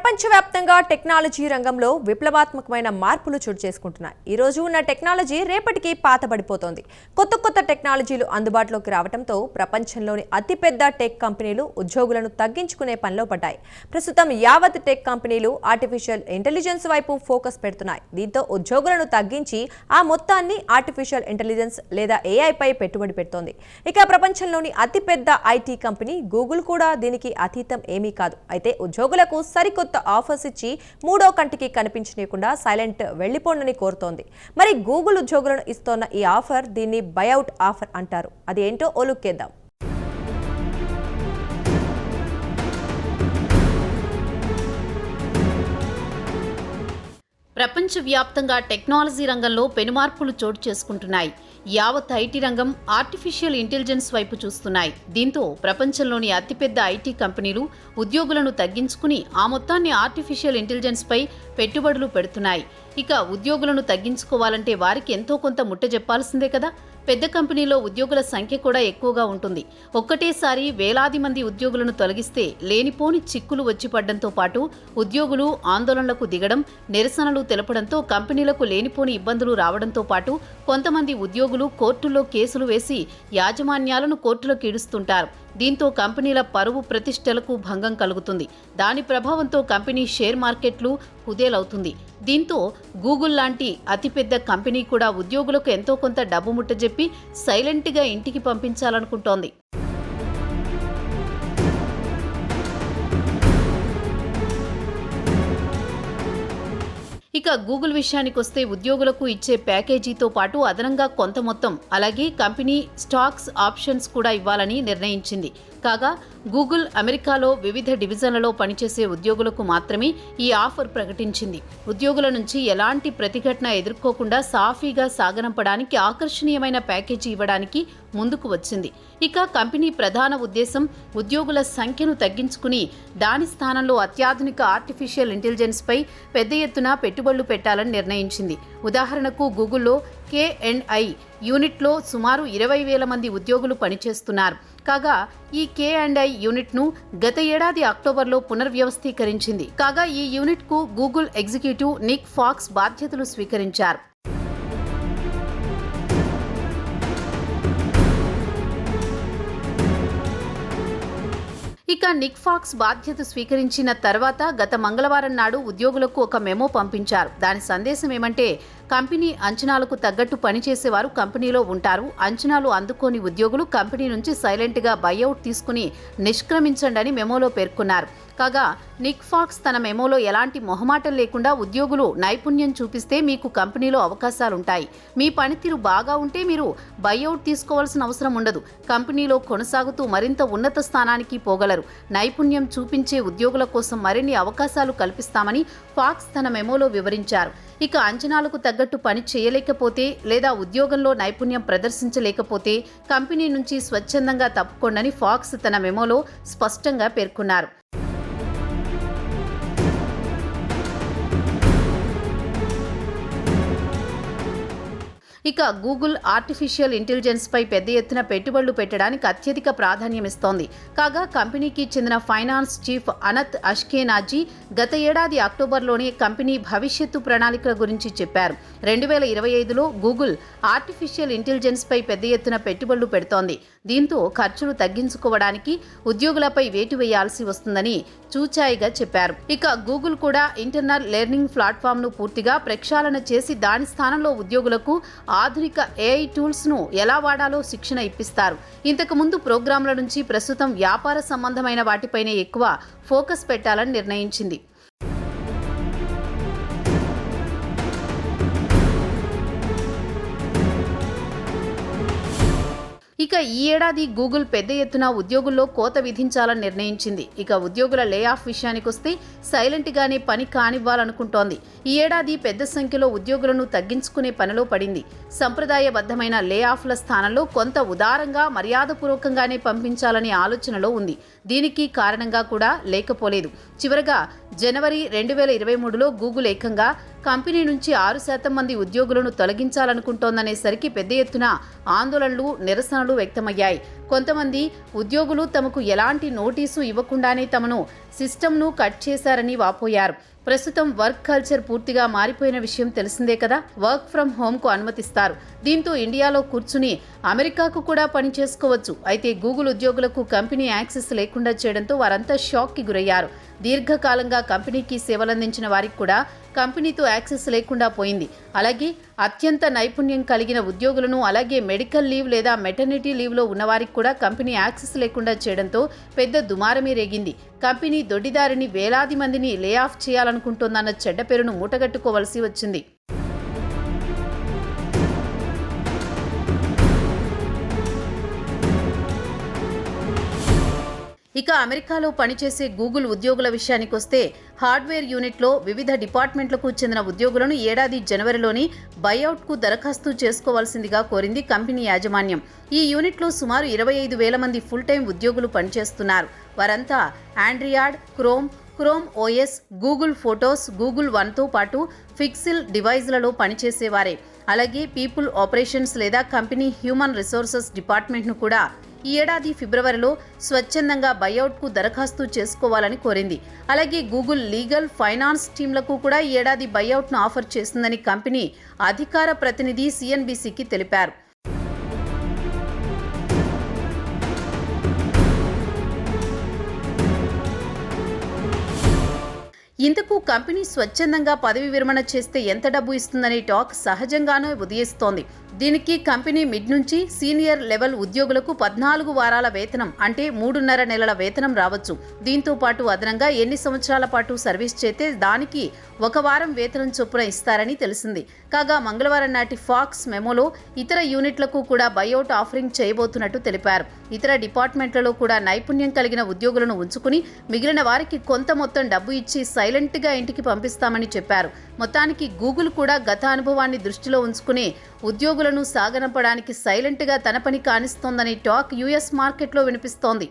ప్రపంచవ్యాప్తంగా టెక్నాలజీ రంగంలో విప్లవాత్మకమైన మార్పులు చోటు చేసుకుంటున్నాయి. ఈ రోజు ఉన్న టెక్నాలజీ రేపటికి పాతబడిపోతోంది. కొత్త కొత్త టెక్నాలజీలు అందుబాటులోకి రావడంతో ప్రపంచంలోని అతిపెద్ద టెక్ కంపెనీలు ఉద్యోగులను తగ్గించుకునే పనిలో పడ్డాయి. ప్రస్తుతం యావత్ టెక్ కంపెనీలు ఆర్టిఫిషియల్ ఇంటెలిజెన్స్ వైపు ఫోకస్ పెడుతున్నాయి. దీంతో ఉద్యోగులను తగ్గించి ఆ మొత్తాన్ని ఆర్టిఫిషియల్ ఇంటెలిజెన్స్ లేదా ఏఐపై పెట్టుబడి పెడుతోంది. ఇక ప్రపంచంలోని అతిపెద్ద ఐటీ కంపెనీ గూగుల్ కూడా దీనికి అతీతం ఏమీ కాదు. అయితే ఉద్యోగులకు సరికొత్త ఆఫర్స్ ఇచ్చి మూడో కంటికి కనిపించనీయకుండా సైలెంట్ వెళ్ళిపోండని కోరుతోంది. మరి గూగుల్ ఉద్యోగులను ఇస్తోన్న ఈ ఆఫర్ దీన్ని బయౌట్ ఆఫర్ అంటారు. అది ఏంటో లుక్కేద్దాం. ప్రపంచవ్యాప్తంగా టెక్నాలజీ రంగంలో పెనుమార్పులు చోటు చేసుకుంటున్నాయి. యావత్ ఐటీ రంగం ఆర్టిఫిషియల్ ఇంటెలిజెన్స్ వైపు చూస్తున్నాయి. దీంతో ప్రపంచంలోని అతిపెద్ద ఐటీ కంపెనీలు ఉద్యోగులను తగ్గించుకుని ఆ మొత్తాన్ని ఆర్టిఫిషియల్ ఇంటెలిజెన్స్పై పెట్టుబడులు పెడుతున్నాయి. ఇక ఉద్యోగులను తగ్గించుకోవాలంటే వారికి ఎంతో కొంత ముట్ట చెప్పాల్సిందే కదా. పెద్ద కంపెనీలో ఉద్యోగుల సంఖ్య కూడా ఎక్కువగా ఉంటుంది. ఒక్కటేసారి వేలాది మంది ఉద్యోగులను తొలగిస్తే లేనిపోని చిక్కులు వచ్చి పడ్డంతో పాటు ఉద్యోగులు ఆందోళనలకు దిగడం నిరసనలు తెలపడంతో కంపెనీలకు లేనిపోని ఇబ్బందులు రావడంతో పాటు కొంతమంది ఉద్యోగులు కోర్టుల్లో కేసులు వేసి యాజమాన్యాలను కోర్టులో కీడుస్తుంటారు దీంతో కంపెనీల పరువు ప్రతిష్టలకు భంగం కలుగుతుంది. దాని ప్రభావంతో కంపెనీ షేర్ మార్కెట్లు కుదేలవుతుంది. దీంతో గూగుల్ లాంటి అతిపెద్ద కంపెనీ కూడా ఉద్యోగులకు ఎంతో కొంత డబ్బు ముట్టజెప్పి సైలెంట్గా ఇంటికి పంపించాలనుకుంటోంది. ఇక గూగుల్ విషయానికి వస్తే ఉద్యోగులకు ఇచ్చే ప్యాకేజీతో పాటు అదనంగా కొంత మొత్తం అలాగే కంపెనీ స్టాక్స్ ఆప్షన్స్ కూడా ఇవ్వాలని నిర్ణయించింది. కాగా గూగుల్ అమెరికాలో వివిధ డివిజన్లలో పనిచేసే ఉద్యోగులకు మాత్రమే ఈ ఆఫర్ ప్రకటించింది. ఉద్యోగుల నుంచి ఎలాంటి ప్రతిఘటన ఎదుర్కోకుండా సాఫీగా సాగనంపడానికి ఆకర్షణీయమైన ప్యాకేజీ ఇవ్వడానికి ముందుకు వచ్చింది. ఇక కంపెనీ ప్రధాన ఉద్దేశం ఉద్యోగుల సంఖ్యను తగ్గించుకుని దాని స్థానంలో అత్యాధునిక ఆర్టిఫిషియల్ ఇంటెలిజెన్స్పై పెద్ద ఎత్తున కొనుగోళ్ళు పెట్టాలని నిర్ణయించింది. ఉదాహరణకు గూగుల్లో కే అండ్ ఐ యూనిట్లో సుమారు ఇరవై వేల మంది ఉద్యోగులు పనిచేస్తున్నారు. కాగా ఈ కే అండ్ ఐ యూనిట్ను గత ఏడాది అక్టోబర్లో పునర్వ్యవస్థీకరించింది. కాగా ఈ యూనిట్కు గూగుల్ ఎగ్జిక్యూటివ్ నిక్ ఫాక్స్ బాధ్యతలు స్వీకరించారు. ఇక నిక్ ఫాక్స్ బాధ్యత స్వీకరించిన తర్వాత గత మంగళవారం నాడు ఉద్యోగులకు ఒక మెమో పంపించారు. దాని సందేశం ఏమంటే కంపెనీ అంచనాలకు తగ్గట్టు పనిచేసేవారు కంపెనీలో ఉంటారు. అంచనాలు అందుకోని ఉద్యోగులు కంపెనీ నుంచి సైలెంట్గా బైఅవుట్ తీసుకుని నిష్క్రమించండి మెమోలో పేర్కొన్నారు. కాగా నిక్ ఫాక్స్ తన మెమోలో ఎలాంటి మొహమాటం లేకుండా ఉద్యోగులు నైపుణ్యం చూపిస్తే మీకు కంపెనీలో అవకాశాలుంటాయి. మీ పనితీరు బాగా ఉంటే మీరు బైఅవుట్ తీసుకోవాల్సిన అవసరం ఉండదు. కంపెనీలో కొనసాగుతూ మరింత ఉన్నత స్థానానికి పోగలరు. నైపుణ్యం చూపించే ఉద్యోగుల కోసం మరిన్ని అవకాశాలు కల్పిస్తామని ఫాక్స్ తన మెమోలో వివరించారు. ఇక అంచనాలకు తగ్గట్టు పని చేయలేకపోతే లేదా ఉద్యోగంలో నైపుణ్యం ప్రదర్శించలేకపోతే కంపెనీ నుంచి స్వచ్ఛందంగా తప్పుకోండని ఫాక్స్ తన మెమోలో స్పష్టంగా పేర్కొన్నారు. ఇక గూగుల్ ఆర్టిఫిషియల్ ఇంటెలిజెన్స్పై పెద్ద ఎత్తున పెట్టుబడులు పెట్టడానికి అత్యధిక ప్రాధాన్యమిస్తోంది. కాగా కంపెనీకి చెందిన ఫైనాన్స్ చీఫ్ అనత్ అష్కేనాజీ గత ఏడాది అక్టోబర్లోనే కంపెనీ భవిష్యత్తు ప్రణాళికల గురించి చెప్పారు. రెండు వేల ఇరవై ఐదులో గూగుల్ ఆర్టిఫిషియల్ ఇంటెలిజెన్స్పై పెద్ద ఎత్తున పెట్టుబడులు పెడుతోంది. దీంతో ఖర్చులు తగ్గించుకోవడానికి ఉద్యోగులపై వేటు వేయాల్సి వస్తుందని చూచాయిగా చెప్పారు. ఇక గూగుల్ కూడా ఇంటర్నల్ లెర్నింగ్ ప్లాట్ఫామ్ను పూర్తిగా ప్రక్షాళన చేసి దాని స్థానంలో ఉద్యోగులకు ఆధునిక ఏఐ టూల్స్ను ఎలా వాడాలో శిక్షణ ఇప్పిస్తారు. ఇంతకు ముందు ప్రోగ్రాంల నుంచి ప్రస్తుతం వ్యాపార సంబంధమైన వాటిపైనే ఎక్కువ ఫోకస్ పెట్టాలని నిర్ణయించింది. ఇక ఈ ఏడాది గూగుల్ పెద్ద ఎత్తున ఉద్యోగుల్లో కోత విధించాలని నిర్ణయించింది. ఇక ఉద్యోగుల లే ఆఫ్ విషయానికొస్తే సైలెంట్గానే పని కానివ్వాలనుకుంటోంది. ఈ ఏడాది పెద్ద సంఖ్యలో ఉద్యోగులను తగ్గించుకునే పనిలో పడింది. సంప్రదాయబద్ధమైన లే ఆఫ్ల స్థానంలో కొంత ఉదారంగా మర్యాదపూర్వకంగానే పంపించాలనే ఆలోచనలో ఉంది. దీనికి కారణంగా కూడా లేకపోలేదు. చివరగా జనవరి రెండు వేల ఇరవై మూడులో గూగుల్ ఏకంగా కంపెనీ నుంచి ఆరు శాతం మంది ఉద్యోగులను తొలగించాలనుకుంటోందనేసరికి పెద్ద ఎత్తున ఆందోళనలు నిరసనలు ఆందోళనలు వ్యక్తమయ్యాయి. కొంతమంది ఉద్యోగులు తమకు ఎలాంటి నోటీసు ఇవ్వకుండానే తమను సిస్టమ్ను కట్ చేశారని వాపోయారు. ప్రస్తుతం వర్క్ కల్చర్ పూర్తిగా మారిపోయిన విషయం తెలిసిందే కదా. వర్క్ ఫ్రం హోమ్కు అనుమతిస్తారు. దీంతో ఇండియాలో కూర్చుని అమెరికాకు కూడా పని చేసుకోవచ్చు. అయితే గూగుల్ ఉద్యోగులకు కంపెనీ యాక్సెస్ లేకుండా చేయడంతో వారంతా షాక్కి గురయ్యారు. దీర్ఘకాలంగా కంపెనీకి సేవలందించిన వారికి కూడా కంపెనీతో యాక్సెస్ లేకుండా పోయింది. అలాగే అత్యంత నైపుణ్యం కలిగిన ఉద్యోగులను అలాగే మెడికల్ లీవ్ లేదా మెటర్నిటీ లీవ్లో ఉన్నవారికి కూడా కంపెనీ యాక్సెస్ లేకుండా చేయడంతో పెద్ద దుమారమే రేగింది. కంపెనీ దొడ్డిదారిని వేలాది మందిని లే ఆఫ్ చేయాలను చేయాలనుకుంటోందన్న చెడ్డ పేరును మూటగట్టుకోవలసి వచ్చింది. ఇక అమెరికాలో పనిచేసే గూగుల్ ఉద్యోగుల విషయానికి వస్తే హార్డ్వేర్ యూనిట్లో వివిధ డిపార్ట్మెంట్లకు చెందిన ఉద్యోగులను ఏడాది జనవరిలోని బైఅవుట్కు దరఖాస్తు చేసుకోవాల్సిందిగా కోరింది కంపెనీ యాజమాన్యం. ఈ యూనిట్లో సుమారు ఇరవై ఐదు వేల మంది ఫుల్ టైం ఉద్యోగులు పనిచేస్తున్నారు. వారంతా Android Chrome Chrome OS Google Photos Google వన్తో పాటు ఫిక్సిల్ డివైజ్లలో పనిచేసేవారే. అలాగే పీపుల్ ఆపరేషన్స్ లేదా కంపెనీ హ్యూమన్ రిసోర్సెస్ డిపార్ట్మెంట్ను కూడా ఈ ఏడాది ఫిబ్రవరిలో స్వచ్ఛందంగా బయౌట్కు దరఖాస్తు చేసుకోవాలని కోరింది. అలాగే గూగుల్ లీగల్ ఫైనాన్స్ టీంలకు కూడా ఈ ఏడాది బయౌట్ను ఆఫర్ చేస్తుందని కంపెనీ అధికార ప్రతినిధి సిఎన్బిసికి తెలిపారు. ఇంతకు కంపెనీ స్వచ్ఛందంగా పదవి విరమణ చేస్తే ఎంత డబ్బు ఇస్తుందనే టాక్ సహజంగానే ఉదయిస్తోంది. దీనికి కంపెనీ మిడ్ నుంచి సీనియర్ లెవెల్ ఉద్యోగులకు పద్నాలుగు వారాల వేతనం అంటే మూడున్నర నెలల వేతనం రావచ్చు. దీంతో పాటు అదనంగా ఎన్ని సంవత్సరాల పాటు సర్వీస్ చేస్తే దానికి ఒక వారం వేతనం చొప్పున ఇస్తారని తెలిసింది. కాగా మంగళవారం నాటి ఫాక్స్ మెమోలో ఇతర యూనిట్లకు కూడా బయోట్ ఆఫరింగ్ చేయబోతున్నట్టు తెలిపారు. ఇతర డిపార్ట్మెంట్లలో కూడా నైపుణ్యం కలిగిన ఉద్యోగులను ఉంచుకుని మిగిలిన వారికి కొంత మొత్తం డబ్బు ఇచ్చి సైలెంట్గా ఇంటికి పంపిస్తామని చెప్పారు. మొత్తానికి గూగుల్ కూడా గత అనుభవాన్ని దృష్టిలో ఉంచుకుని ఉద్యోగులను సాగనంపడానికి సైలెంట్గా తన పని కానిస్తోందనే టాక్ యూఎస్ మార్కెట్లో వినిపిస్తోంది.